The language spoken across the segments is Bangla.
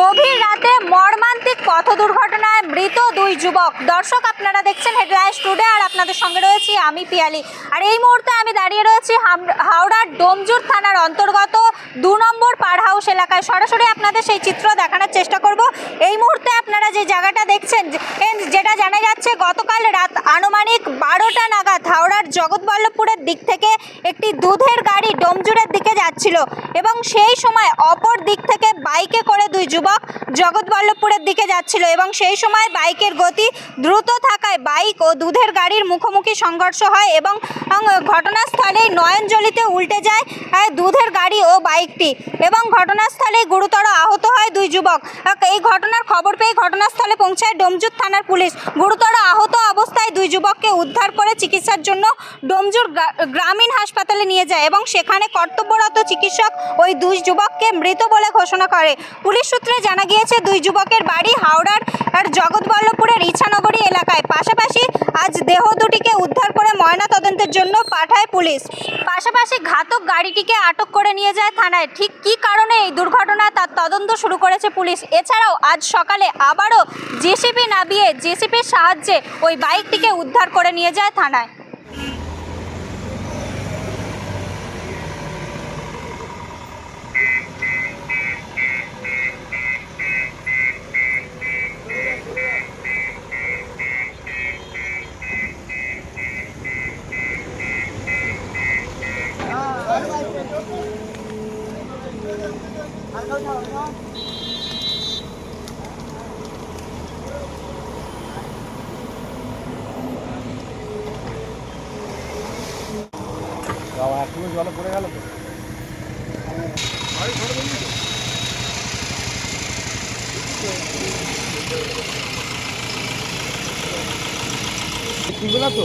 গভীর রাতে মর্মান্তিক পথ দুর্ঘটনায় মৃত দুই যুবক। দর্শক, আপনারা দেখছেন হেডলাইন্স টুডে আর আপনাদের সঙ্গে রয়েছি আমি পিয়ালি। আর এই মুহূর্তে আমি দাঁড়িয়ে রয়েছি হাওড়ার ডোমজুর থানার অন্তর্গত দু নম্বর পার হাউস এলাকায়। সরাসরি আপনাদের সেই চিত্র দেখানোর চেষ্টা করব। এই মুহূর্তে আপনারা যে জায়গাটা দেখছেন, যেটা জানা যাচ্ছে, গতকাল রাত আনুমানিক বারোটা নাগাদ হাওড়ার জগৎবল্লভপুরের দিক থেকে একটি দুধের গাড়ি ডোমজুরের দিকে যাচ্ছিল এবং সেই সময় অপর দিক থেকে বাইকে করে দুই যুবক জগৎবল্লভপুরের দিকে যাচ্ছিল এবং সেই সময় বাইকের গতি দ্রুত থাকায় বাইক ও দুধের গাড়ির মুখোমুখি সংঘর্ষ হয় এবং এবং ঘটনাস্থলেই নয়নজলিতে উল্টে যায় দুধের গাড়ি ও বাইকটি এবং ঘটনাস্থলেই গুরুতর আহত হয় দুই যুবক। এই ঘটনার খবর পেয়ে ঘটনাস্থলে পৌঁছায় ডোমজুর থানার পুলিশ। গুরুতর আহত অবস্থায় দুই যুবককে উদ্ধার করে চিকিৎসার জন্য ডোমজুর গ্রামীণ হাসপাতালে নিয়ে যায় এবং সেখানে কর্তব্যরত চিকিৎসক ওই দুই যুবককে মৃত বলে ঘোষণা করে। পুলিশ সূত্রে জানা গিয়েছে, দুই যুবকের বাড়ি হাওড়ার, আর জগৎবল্লভপুরের ইছানগরী এলাকায় পাশাপাশি আজ দেহ দুটিকে উদ্ধার করে ময়নাতদন্তের জন্য পাঠায় পুলিশ। পাশাপাশি ঘাতক গাড়িটিকে আটক করে নিয়ে যায় থানায়। ঠিক কি কারণে এই দুর্ঘটনা তার তদন্ত শুরু করেছে পুলিশ? এছাড়াও আজ সকালে আবারও জেসিপি নামিয়ে জেসিপির সাহায্যে ওই বাইকটিকে উদ্ধার করে নিয়ে যায় থানায়। বাবা একটু জলে পড়ে গেল তো ঠিক না তো?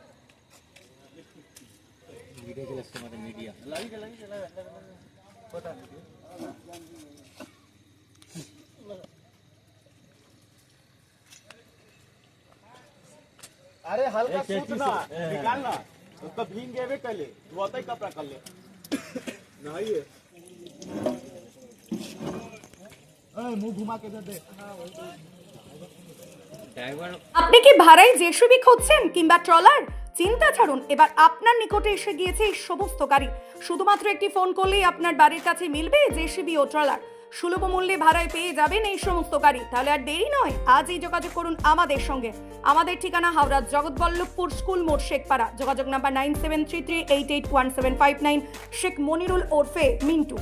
अरे हल्का सूत ना निकाल ना उसको भींग गए पहले धोता ही कपड़ा कर ले नहीं है मुंह घुमा के दे दे আপনি কি ভাড়ায় জেসিবি খুঁজছেন কিংবা ট্রলার চিন্তা ছাড়ুন, এবার আপনার নিকটে এসে গিয়েছে এই সমস্ত গাড়ি। শুধুমাত্র একটি ফোন করলেই আপনার বাড়ির কাছে মিলবে জেসিবি ও ট্রলার। সুলভ মূল্যে ভাড়ায় পেয়ে যাবেন এই সমস্ত গাড়ি। তাহলে আর দেরি নয়, আজই যোগাযোগ করুন আমাদের সঙ্গে। আমাদের ঠিকানা হাওড়া জগৎবল্লভপুর স্কুল মোড় শেখপাড়া। যোগাযোগ number nine seven three three eight eight one seven five nine. Sheikh Monirul ওরফে মিন্টু।